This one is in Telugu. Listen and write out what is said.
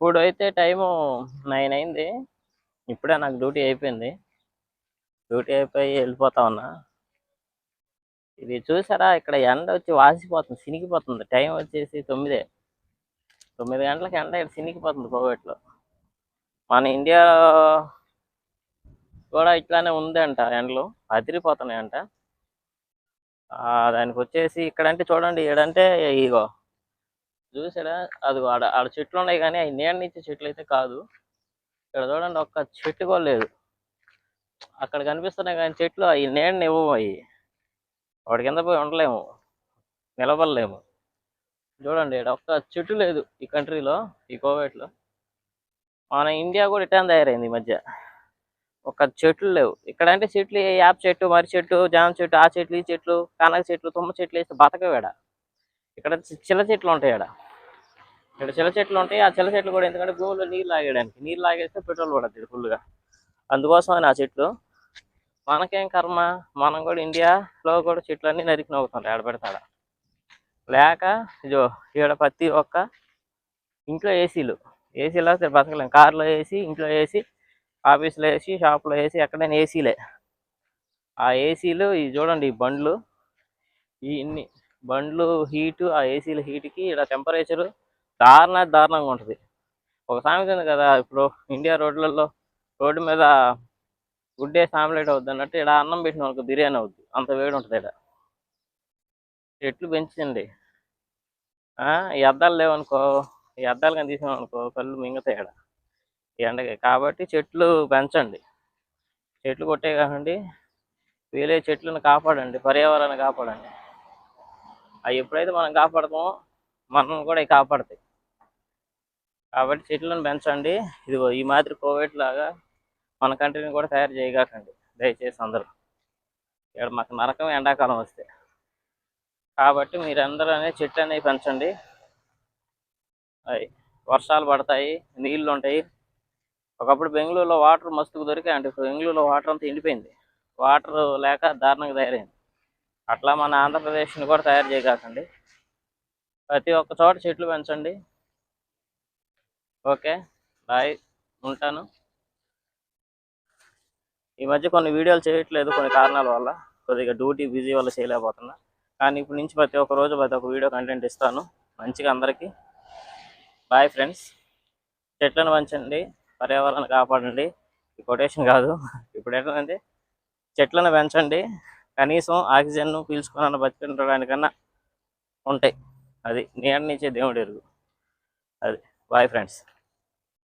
ఇప్పుడు అయితే టైము నైన్ అయింది. ఇప్పుడే నాకు డ్యూటీ అయిపోయింది. డ్యూటీ అయిపోయి వెళ్ళిపోతా ఉన్నా. ఇది చూసారా? ఇక్కడ ఎండ వచ్చి వాసిపోతుంది సినిగిపోతుంది. టైం వచ్చేసి తొమ్మిదే. తొమ్మిది గంటలకి ఎండ ఇక్కడ సినిగిపోతుంది కోవిడ్లో. మన ఇండియా కూడా ఇట్లానే ఉందంట ఎండలు. అదిరిపోతున్నాయంట. ఆ, దానికి వచ్చేసి ఇక్కడంటే చూడండి ఇక్కడంటే ఇగో చూసారా? అది ఆడ ఆడ చెట్లు ఉన్నాయి కానీ అవి నీడనిచ్చే చెట్లు అయితే కాదు. ఇక్కడ చూడండి ఒక్క చెట్టు కూడా లేదు. అక్కడ కనిపిస్తున్నాయి కానీ చెట్లు అవి నీళ్ళని ఇవ్వవు అవి వాడి కింద పోయి ఉండలేము. నిలబడలేము. చూడండి ఇక్కడ ఒక్క చెట్టు లేదు ఈ కంట్రీలో ఈ కోవిడ్లో మన ఇండియా కూడా ఇటాన్ తయారైంది ఈ మధ్య. ఒక చెట్లు లేవు. ఇక్కడ అంటే చెట్లు యాప యాప్ చెట్టు మర్రి చెట్టు జామ చెట్టు ఆ చెట్లు ఈ చెట్లు కనక చెట్లు తుమ్మ చెట్లు వేస్తే బతకవేడ? ఇక్కడ చిన్న చెట్లు ఉంటాయి ఇక్కడ ఇక్కడ చిల్ల చెట్లు ఉంటాయి. ఆ చిల్ల చెట్లు కూడా ఎందుకంటే భూమిలో నీళ్ళు లాగేయడానికి. నీళ్ళు లాగేస్తే పెట్రోల్ పడుతుంది ఫుల్గా అందుకోసం అని ఆ చెట్లు. మనకేం కర్మ? మనం కూడా ఇండియాలో కూడా చెట్లన్నీ నరికి నవ్వుతుంటాయి. ఆడ లేక ఇదో ఈడ ప్రతి ఒక్క ఇంట్లో ఏసీలు. ఏసీలో బతకలేం. కార్లో ఏసీ ఇంట్లో ఏసీ ఆఫీస్లో ఏసీ షాప్లో ఏసీ ఎక్కడైనా ఏసీలే. ఆ ఏసీలు ఇవి చూడండి ఈ బండ్లు. ఈ ఇన్ని బండ్లు హీటు ఆ ఏసీల హీట్కి ఇక్కడ టెంపరేచరు దారుణ దారుణంగా ఉంటుంది. ఒక సామెత ఉంది కదా ఇప్పుడు ఇండియా రోడ్లలో రోడ్డు మీద గుడ్ డేస్ అవుద్ది అన్నట్టు ఇక్కడ అన్నం పెట్టిన వాళ్ళకి బిర్యానీ అవుద్ది. అంత వేడి ఉంటుంది ఇక్కడ చెట్లు పెంచండి. ఆ, ఈ అద్దాలు లేవనుకో ఈ అద్దాలు కానీ తీసినామనుకో కళ్ళు మింగతాయి ఇక్కడ ఈ ఎండకి కాబట్టి చెట్లు పెంచండి. చెట్లు కొట్టే కాకండి. వీలే చెట్లను కాపాడండి. పర్యావరణాన్ని కాపాడండి. అవి ఎప్పుడైతే మనం కాపాడతామో మనం కూడా అవి కాపాడతాయి. కాబట్టి చెట్లను పెంచండి. ఇదిగో ఈ మాదిరి కోవిడ్ లాగా మన కంట్రీని కూడా తయారు చేయగాకండి దయచేసి అందరూ. ఇక్కడ మాకు నరకం ఎండాకాలం వస్తే. కాబట్టి మీరందరూ అనే చెట్లు అనేవి పెంచండి. అవి వర్షాలు పడతాయి నీళ్ళు ఉంటాయి. ఒకప్పుడు బెంగళూరులో వాటర్ మస్తుకు దొరికాయి అంటే ఇప్పుడు బెంగళూరులో వాటర్ అంతా ఎండిపోయింది. వాటర్ లేక దారుణంగా తయారైంది. అట్లా మన ఆంధ్రప్రదేశ్ని కూడా తయారు చేయగలకండి ప్రతి ఒక్క చోట చెట్లు పెంచండి. ఓకే బాయ్ ఉంటాను. ఈ మధ్య కొన్ని వీడియోలు చేయట్లేదు కొన్ని కారణాల వల్ల. కొద్దిగా డ్యూటీ బిజీ వల్ల చేయలేకపోతున్నా. కానీ ఇప్పుడు నుంచి ప్రతి ఒక్క రోజు ప్రతి ఒక్క వీడియో కంటెంట్ ఇస్తాను. మంచిగా అందరికీ. Bye friends. చెట్లను పెంచండి పర్యావరణాన్ని కాపాడండి. ఈ కొటేషన్ కాదు. ఇప్పుడు ఏంటంటే చెట్లను పెంచండి. కనీసం ఆక్సిజన్ను పీల్చుకున్న బతికించడానికన్నా ఉంటాయి. అది నీడనిచ్చే దేవుడు ఎరుగు. అది. Bye friends